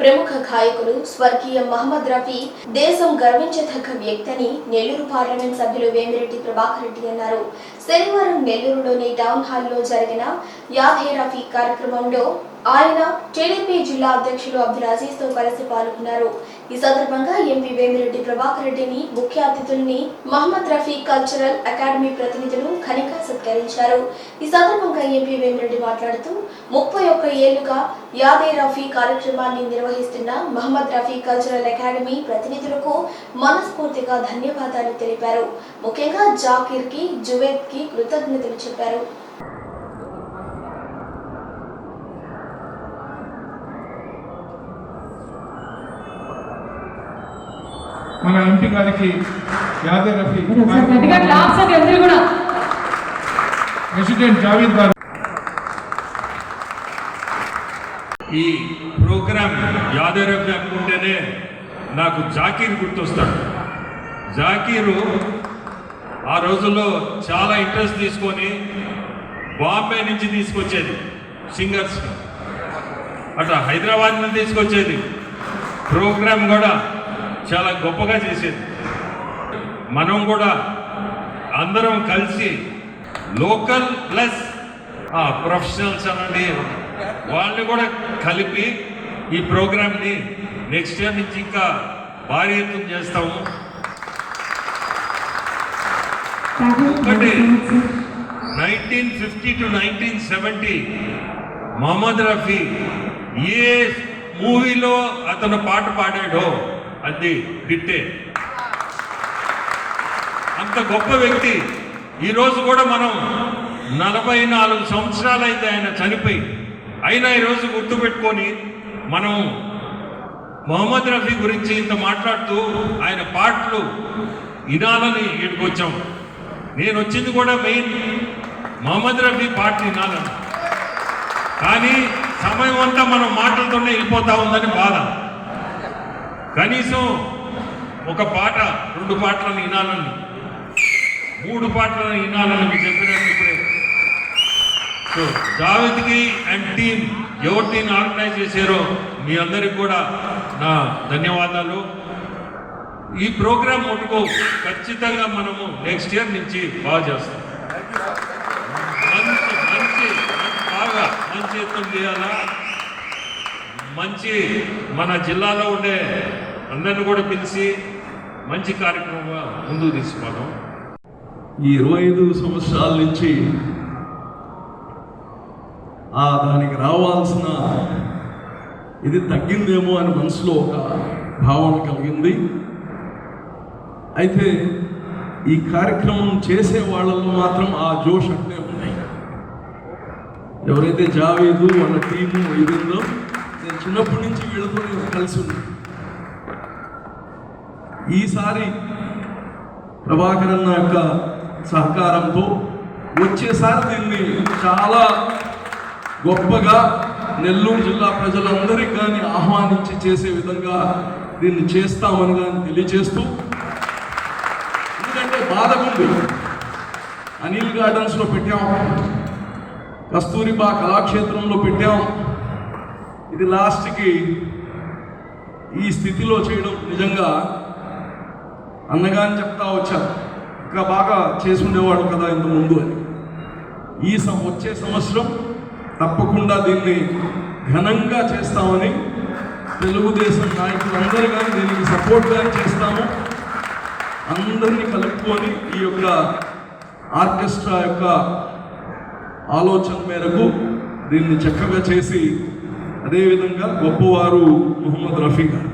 ప్రముఖ గాయకులు స్వర్గీయ మహమ్మద్ రఫీ దేశం గర్వించదగ్గ వ్యక్తి అని నెల్లూరు పార్లమెంట్ సభ్యులు వేమిరెడ్డి ప్రభాకర్ రెడ్డి అన్నారు. శనివారం నెల్లూరులోని టౌన్ హాల్లో జరిగిన యాదే రఫీ కార్యక్రమంలో ఆయన టీడీపీ జిల్లా అధ్యక్షులు అబ్దుల్ అజీజ్తో కలిసి పాల్గొన్నారు. ఈ సందర్భంగా ఎంపీ వేమిరెడ్డి ప్రభాకర్ రెడ్డిని ముఖ్య అతిథుల్ని మహమ్మద్ రఫీ కల్చరల్ అకాడమీ ప్రతినిధులు ఘనంగా సత్కరించారు. ఈ సందర్భంగా ఎంపీ వేమిరెడ్డి మాట్లాడుతూ ముప్పై ఒక్క ఏళ్ళుగా యాదే రఫీ కార్యక్రమాన్ని నిర్వహిస్తున్న మహమ్మద్ రఫీ కల్చరల్ అకాడమీ ప్రతినిధులకు మనస్ఫూర్తిగా ధన్యవాదాలు తెలిపారు. ముఖ్యంగా జాకీర్కి జువేద్కి కృతజ్ఞతలు చెప్పారు. మన ఎంపీ గారికి యాదవ్ రఫీ ప్రెసిడెంట్ జావీద్ గారు. ఈ ప్రోగ్రామ్ యాదవ్ అనుకుంటేనే నాకు జాకీర్ గుర్తొస్తాడు. జాకీరు ఆ రోజుల్లో చాలా ఇంట్రెస్ట్ తీసుకొని బాంబే నుంచి తీసుకొచ్చేది సింగర్స్ అట్లా హైదరాబాద్ నుంచి తీసుకొచ్చేది ప్రోగ్రామ్ కూడా చాలా గొప్పగా చేసేది. మనం కూడా అందరం కలిసి లోకల్ ప్లస్ ప్రొఫెషనల్స్ అనండి వాళ్ళని కూడా కలిపి ఈ ప్రోగ్రామ్ని నెక్స్ట్ ఇయర్ నుంచి ఇంకా భారీ ఎత్తున చేస్తాము. ఒకటి nineteen fifty to nineteen seventy Mohammed Rafi ఏ మూవీలో అతను పాట పాడాడో అది హిట్టే. అంత గొప్ప వ్యక్తి. ఈరోజు కూడా మనం నలభై నాలుగు సంవత్సరాలైతే ఆయన చనిపోయి అయినా ఈరోజు గుర్తుపెట్టుకొని మనం మొహమ్మద్ రఫీ గురించి ఇంత మాట్లాడుతూ ఆయన పాటలు వినాలని ఇటుకొచ్చాం నేను వచ్చింది కూడా మెయిన్ మొహమ్మద్ రఫీ పాటలు వినాలని. కానీ సమయం అంతా మనం మాటలతోనే వెళ్ళిపోతా ఉందని బాధ. కనీసం ఒక పాట రెండు పాటలను వినాలని మూడు పాటలను వినాలని మీకు చెప్పినట్టు ఇప్పుడే సో జావేద్కి అండ్ టీమ్ ఎవరు దీన్ని ఆర్గనైజ్ చేశారో మీ అందరికి కూడా నా ధన్యవాదాలు. ఈ ప్రోగ్రామ్ మటుకు ఖచ్చితంగా మనము నెక్స్ట్ ఇయర్ నుంచి బాగా చేస్తాం. మంచి మంచి బాగా మంచి ఎత్తున చేయాలా? మంచి మన జిల్లాలో ఉండే అందరిని కూడా పిలిచి మంచి కార్యక్రమంగా ముందుకు తీసుకోవడం ఈ ఇరవై ఐదు సంవత్సరాల నుంచి ఆ దానికి రావాల్సిన ఇది తగ్గిందేమో అని మనసులో ఒక భావన కలిగింది. అయితే ఈ కార్యక్రమం చేసే వాళ్ళలో మాత్రం ఆ జోష్ అంటే ఉన్నాయి. ఎవరైతే జావేదు వాళ్ళ టీము ఇదిందో నేను చిన్నప్పటి నుంచి వీళ్ళతో నేను కలిసి ఉన్నా ఈసారి ప్రభాకర్ అన్న యొక్క సహకారంతో వచ్చేసారి దీన్ని చాలా గొప్పగా నెల్లూరు జిల్లా ప్రజలందరికీ కానీ ఆహ్వానించి చేసే విధంగా దీన్ని చేస్తామని కానీ తెలియజేస్తూ ఎందుకంటే బాధగుంది. అనిల్ గార్డెన్స్లో పెట్టాం. కస్తూరిబా కళాక్షేత్రంలో పెట్టాం. ఇది లాస్ట్కి ఈ స్థితిలో చేయడం నిజంగా అన్నగాని చెప్తా వచ్చారు ఇంకా బాగా చేసుండేవాడు కదా ఇంత ముందు అని. ఈ సం వచ్చే సంవత్సరం తప్పకుండా దీన్ని ఘనంగా చేస్తామని తెలుగుదేశం నాయకులందరూ కానీ దీనికి సపోర్ట్గా చేస్తాము. అందరినీ కలుపుకొని ఈ యొక్క ఆర్కెస్ట్రా యొక్క ఆలోచన మేరకు దీన్ని చక్కగా చేసి అదేవిధంగా గొప్పవారు ముహమ్మద్ రఫీ గారు.